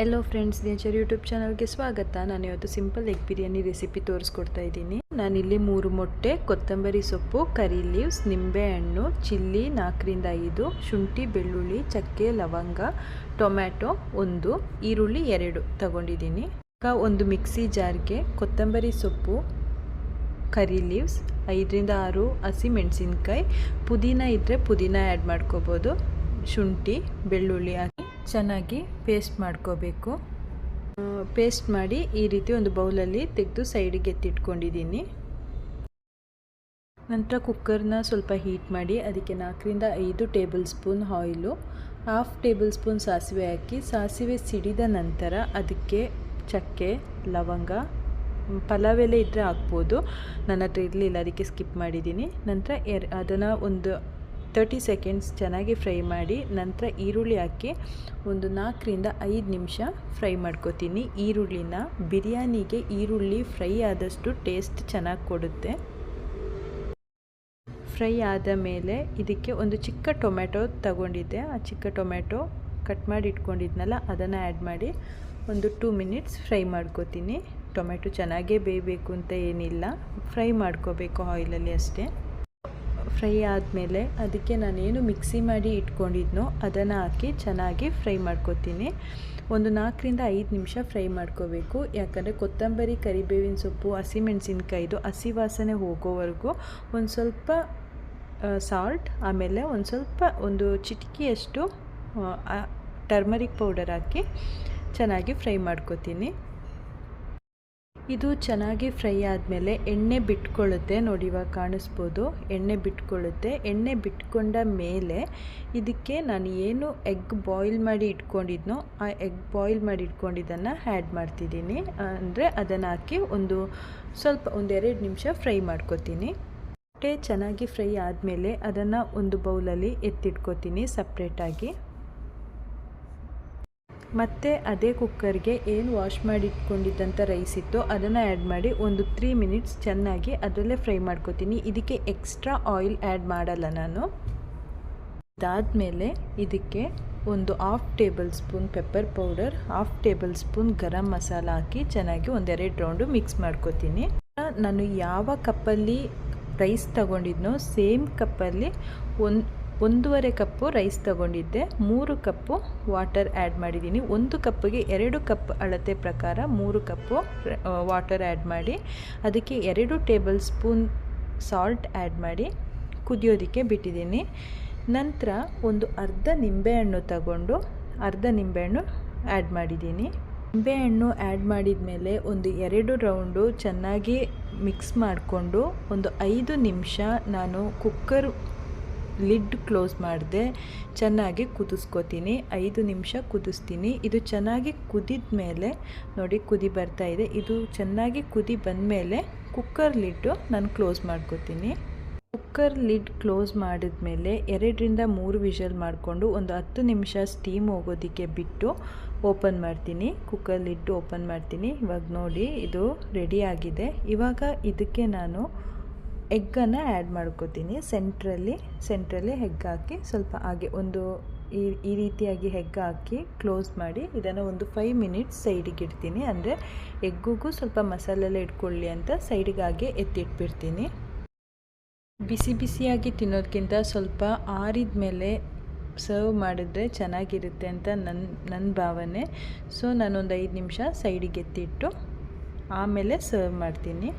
ಎಲ್ಲೋ friends nature YouTube ಚಾನಲ್ಗೆ ಸ್ವಾಗತ. ನಾನು ಇವತ್ತು ಸಿಂಪಲ್ ಎಗ್ ಬಿರಿಯಾನಿ ರೆಸಿಪಿ ತೋರಿಸ್ಕೊಡ್ತಾ ಇದ್ದೀನಿ. ನಾನಿಲ್ಲಿ ಮೂರು ಮೊಟ್ಟೆ, ಕೊತ್ತಂಬರಿ ಸೊಪ್ಪು ಕರಿ ಲೀವ್ಸ್ ನಿಂಬೆಹಣ್ಣು ಚಿಲ್ಲಿ ನಾಲ್ಕರಿಂದ ಐದು, ಶುಂಠಿ, ಬೆಳ್ಳುಳ್ಳಿ, ಚಕ್ಕೆ, ಲವಂಗ, ಟೊಮ್ಯಾಟೊ ಒಂದು, ಈರುಳ್ಳಿ ಎರಡು ತಗೊಂಡಿದ್ದೀನಿ. ಒಂದು ಮಿಕ್ಸಿ ಜಾರ್ಗೆ ಕೊತ್ತಂಬರಿ ಸೊಪ್ಪು ಕರಿ ಲೀವ್ಸ್ ಐದರಿಂದ ಆರು ಹಸಿ ಮೆಣಸಿನ್ಕಾಯಿ, ಪುದೀನ ಇದ್ದರೆ ಪುದೀನ ಆ್ಯಡ್ ಮಾಡ್ಕೋಬೋದು. ಶುಂಠಿ, ಬೆಳ್ಳುಳ್ಳಿ ಹಾಕಿ ಚೆನ್ನಾಗಿ ಪೇಸ್ಟ್ ಮಾಡ್ಕೋಬೇಕು. ಪೇಸ್ಟ್ ಮಾಡಿ ಈ ರೀತಿ ಒಂದು ಬೌಲಲ್ಲಿ ತೆಗೆದು ಸೈಡಿಗೆ ಎತ್ತಿಟ್ಕೊಂಡಿದ್ದೀನಿ. ನಂತರ ಕುಕ್ಕರ್ನ ಸ್ವಲ್ಪ ಹೀಟ್ ಮಾಡಿ ಅದಕ್ಕೆ ನಾಲ್ಕರಿಂದ ಐದು tablespoon oil half tablespoon ಸಾಸಿವೆ ಹಾಕಿ, ಸಾಸಿವೆ ಸಿಡಿದ ನಂತರ ಅದಕ್ಕೆ ಚಕ್ಕೆ, ಲವಂಗ ಪಲಾವ್ ಎಲೆ ಇದ್ದರೆ ಹಾಕ್ಬೋದು. ನನ್ನ ಹತ್ರ ಇರಲಿಲ್ಲ, ಅದಕ್ಕೆ ಸ್ಕಿಪ್ ಮಾಡಿದ್ದೀನಿ. ನಂತರ ಎರ್, ಅದನ್ನು ಒಂದು ತರ್ಟಿ ಸೆಕೆಂಡ್ಸ್ ಚೆನ್ನಾಗಿ ಫ್ರೈ ಮಾಡಿ ನಂತರ ಈರುಳ್ಳಿ ಹಾಕಿ ಒಂದು ನಾಲ್ಕರಿಂದ ಐದು ನಿಮಿಷ ಫ್ರೈ ಮಾಡ್ಕೋತೀನಿ. ಈರುಳ್ಳಿನ ಬಿರಿಯಾನಿಗೆ ಈರುಳ್ಳಿ ಫ್ರೈ ಆದಷ್ಟು ಟೇಸ್ಟ್ ಚೆನ್ನಾಗಿ ಕೊಡುತ್ತೆ. ಫ್ರೈ ಆದ ಮೇಲೆ ಇದಕ್ಕೆ ಒಂದು ಚಿಕ್ಕ ಟೊಮೆಟೊ ತಗೊಂಡಿದ್ದೆ. ಆ ಚಿಕ್ಕ ಟೊಮೆಟೊ ಕಟ್ ಮಾಡಿ ಇಟ್ಕೊಂಡಿದ್ನಲ್ಲ, ಅದನ್ನು ಆ್ಯಡ್ ಮಾಡಿ ಒಂದು ಟೂ ಮಿನಿಟ್ಸ್ ಫ್ರೈ ಮಾಡ್ಕೋತೀನಿ. ಟೊಮೆಟೊ ಚೆನ್ನಾಗೇ ಬೇಯಬೇಕು ಅಂತ ಏನಿಲ್ಲ. ಫ್ರೈ ಮಾಡ್ಕೋಬೇಕು ಆಯಿಲಲ್ಲಿ ಅಷ್ಟೇ. ಫ್ರೈ ಆದಮೇಲೆ ಅದಕ್ಕೆ ನಾನೇನು ಮಿಕ್ಸಿ ಮಾಡಿ ಇಟ್ಕೊಂಡಿದ್ನೋ ಅದನ್ನು ಹಾಕಿ ಚೆನ್ನಾಗಿ ಫ್ರೈ ಮಾಡ್ಕೋತೀನಿ. ಒಂದು ನಾಲ್ಕರಿಂದ ಐದು ನಿಮಿಷ ಫ್ರೈ ಮಾಡ್ಕೋಬೇಕು. ಯಾಕಂದರೆ ಕೊತ್ತಂಬರಿ, ಕರಿಬೇವಿನ ಸೊಪ್ಪು, ಹಸಿಮೆಣಸಿನ್ಕಾಯಿದು, ಹಸಿ ವಾಸನೆ ಹೋಗೋವರೆಗೂ ಒಂದು ಸ್ವಲ್ಪ ಸಾಲ್ಟ್ ಆಮೇಲೆ ಒಂದು ಸ್ವಲ್ಪ ಒಂದು ಚಿಟಿಕಿಯಷ್ಟು ಟರ್ಮರಿಕ್ ಪೌಡರ್ ಹಾಕಿ ಚೆನ್ನಾಗಿ ಫ್ರೈ ಮಾಡ್ಕೋತೀನಿ. ಇದು ಚೆನ್ನಾಗಿ ಫ್ರೈ ಆದಮೇಲೆ ಎಣ್ಣೆ ಬಿಟ್ಕೊಳ್ಳುತ್ತೆ ನೋಡಿ ಇವಾಗ ಕಾಣಿಸ್ಬೋದು. ಎಣ್ಣೆ ಬಿಟ್ಕೊಳ್ಳುತ್ತೆ. ಎಣ್ಣೆ ಬಿಟ್ಕೊಂಡ ಮೇಲೆ ಇದಕ್ಕೆ ನಾನು ಏನು ಎಗ್ ಬಾಯ್ಲ್ ಮಾಡಿ ಇಟ್ಕೊಂಡಿದ್ನೋ ಆ ಎಗ್ ಬಾಯ್ಲ್ ಮಾಡಿ ಇಟ್ಕೊಂಡಿದ್ದನ್ನು ಆ್ಯಡ್ ಮಾಡ್ತಿದ್ದೀನಿ. ಅಂದರೆ ಅದನ್ನು ಹಾಕಿ ಒಂದು ಸ್ವಲ್ಪ ಒಂದೆರಡು ನಿಮಿಷ ಫ್ರೈ ಮಾಡ್ಕೊತೀನಿ. ಮೊಟ್ಟೆ ಚೆನ್ನಾಗಿ ಫ್ರೈ ಆದಮೇಲೆ ಅದನ್ನು ಒಂದು ಬೌಲಲ್ಲಿ ಎತ್ತಿಟ್ಕೋತೀನಿ ಸಪ್ರೇಟಾಗಿ. ಮತ್ತು ಅದೇ ಕುಕ್ಕರ್ಗೆ ಏನು ವಾಶ್ ಮಾಡಿ ಇಟ್ಕೊಂಡಿದ್ದಂಥ ರೈಸ್ ಇತ್ತು ಅದನ್ನು ಆ್ಯಡ್ ಮಾಡಿ ಒಂದು ತ್ರೀ ಮಿನಿಟ್ಸ್ ಚೆನ್ನಾಗಿ ಅದರಲ್ಲೇ ಫ್ರೈ ಮಾಡ್ಕೋತೀನಿ. ಇದಕ್ಕೆ ಎಕ್ಸ್ಟ್ರಾ ಆಯಿಲ್ ಆ್ಯಡ್ ಮಾಡಲ್ಲ ನಾನು. ಇದಾದಮೇಲೆ ಇದಕ್ಕೆ ಒಂದು half tablespoon pepper powder half tablespoon garam masala ಹಾಕಿ ಚೆನ್ನಾಗಿ ಒಂದೆರಡು ರೌಂಡು ಮಿಕ್ಸ್ ಮಾಡ್ಕೋತೀನಿ. ನಾನು ಯಾವ ಕಪ್ಪಲ್ಲಿ ರೈಸ್ ತಗೊಂಡಿದ್ನೋ ಸೇಮ್ ಕಪ್ಪಲ್ಲಿ ಒಂದು ಒಂದೂವರೆ ಕಪ್ಪು ರೈಸ್ ತಗೊಂಡಿದ್ದೆ, ಮೂರು ಕಪ್ಪು ವಾಟರ್ ಆ್ಯಡ್ ಮಾಡಿದ್ದೀನಿ. ಒಂದು ಕಪ್ಪಿಗೆ ಎರಡು ಕಪ್ ಅಳತೆ ಪ್ರಕಾರ ಮೂರು ಕಪ್ಪು ವಾಟರ್ ಆ್ಯಡ್ ಮಾಡಿ, ಅದಕ್ಕೆ ಎರಡು ಟೇಬಲ್ ಸ್ಪೂನ್ ಸಾಲ್ಟ್ ಆ್ಯಡ್ ಮಾಡಿ ಕುದಿಯೋದಕ್ಕೆ ಬಿಟ್ಟಿದ್ದೀನಿ. ನಂತರ ಒಂದು ಅರ್ಧ ನಿಂಬೆಹಣ್ಣು ತಗೊಂಡು ಅರ್ಧ ನಿಂಬೆಹಣ್ಣು ಆ್ಯಡ್ ಮಾಡಿದ್ದೀನಿ. ನಿಂಬೆಹಣ್ಣು ಆ್ಯಡ್ ಮಾಡಿದ ಮೇಲೆ ಒಂದು ಎರಡು ರೌಂಡು ಚೆನ್ನಾಗಿ ಮಿಕ್ಸ್ ಮಾಡಿಕೊಂಡು ಒಂದು ಐದು ನಿಮಿಷ ನಾನು ಕುಕ್ಕರ್ ಲಿಡ್ ಕ್ಲೋಸ್ ಮಾಡಿದೆ, ಚೆನ್ನಾಗಿ ಕುದಿಸ್ಕೋತೀನಿ. ಐದು ನಿಮಿಷ ಕುದಿಸ್ತೀನಿ. ಇದು ಚೆನ್ನಾಗಿ ಕುದಿದ ಮೇಲೆ ನೋಡಿ ಕುದಿ ಬರ್ತಾ ಇದೆ. ಇದು ಚೆನ್ನಾಗಿ ಕುದಿ ಬಂದಮೇಲೆ ಕುಕ್ಕರ್ ಲಿಡ್ಡು ನಾನು ಕ್ಲೋಸ್ ಮಾಡ್ಕೋತೀನಿ. ಕುಕ್ಕರ್ ಲಿಡ್ ಕ್ಲೋಸ್ ಮಾಡಿದ್ಮೇಲೆ ಎರಡರಿಂದ ಮೂರು ವಿಷಲ್ ಮಾಡಿಕೊಂಡು ಒಂದು ಹತ್ತು ನಿಮಿಷ ಸ್ಟೀಮ್ ಹೋಗೋದಕ್ಕೆ ಬಿಟ್ಟು ಓಪನ್ ಮಾಡ್ತೀನಿ. ಕುಕ್ಕರ್ ಲಿಡ್ ಓಪನ್ ಮಾಡ್ತೀನಿ. ಇವಾಗ ನೋಡಿ, ಇದು ರೆಡಿ ಆಗಿದೆ. ಇವಾಗ ಇದಕ್ಕೆ ನಾನು ಎಗ್ಗನ್ನು ಆ್ಯಡ್ ಮಾಡ್ಕೋತೀನಿ. ಸೆಂಟ್ರಲ್ಲಿ ಸೆಂಟ್ರಲ್ಲಿ ಹೆಗ್ ಹಾಕಿ ಸ್ವಲ್ಪ ಹಾಗೆ ಒಂದು ಈ ಈ ರೀತಿಯಾಗಿ ಹೆಗ್ ಹಾಕಿ ಕ್ಲೋಸ್ ಮಾಡಿ ಇದನ್ನು ಒಂದು ಫೈವ್ ಮಿನಿಟ್ಸ್ ಸೈಡಿಗೆ ಇಡ್ತೀನಿ. ಅಂದರೆ ಎಗ್ಗಿಗೂ ಸ್ವಲ್ಪ ಮಸಾಲೆಲ್ಲ ಇಟ್ಕೊಳ್ಳಿ ಅಂತ ಸೈಡಿಗಾಗೆ ಎತ್ತಿಟ್ಬಿಡ್ತೀನಿ. ಬಿಸಿ ಬಿಸಿಯಾಗಿ ತಿನ್ನೋದಕ್ಕಿಂತ ಸ್ವಲ್ಪ ಆರಿದ ಮೇಲೆ ಸರ್ವ್ ಮಾಡಿದ್ರೆ ಚೆನ್ನಾಗಿರುತ್ತೆ ಅಂತ ನನ್ನ ನನ್ನ ಭಾವನೆ. ಸೊ ನಾನೊಂದು ಐದು ನಿಮಿಷ ಸೈಡಿಗೆ ಎತ್ತಿಟ್ಟು ಆಮೇಲೆ ಸರ್ವ್ ಮಾಡ್ತೀನಿ.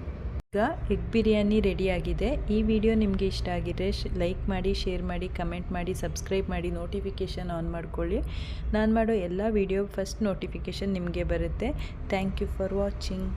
ಈಗ ಎಗ್ ಬಿರಿಯಾನಿ ರೆಡಿಯಾಗಿದೆ. ಈ ವಿಡಿಯೋ ನಿಮಗೆ ಇಷ್ಟ ಆಗಿದ್ರೆ ಲೈಕ್ ಮಾಡಿ, ಶೇರ್ ಮಾಡಿ, ಕಮೆಂಟ್ ಮಾಡಿ, ಸಬ್ಸ್ಕ್ರೈಬ್ ಮಾಡಿ, ನೋಟಿಫಿಕೇಷನ್ ಆನ್ ಮಾಡ್ಕೊಳ್ಳಿ. ನಾನು ಮಾಡೋ ಎಲ್ಲ ವಿಡಿಯೋ ಫಸ್ಟ್ ನೋಟಿಫಿಕೇಷನ್ ನಿಮಗೆ ಬರುತ್ತೆ. Thank you for watching.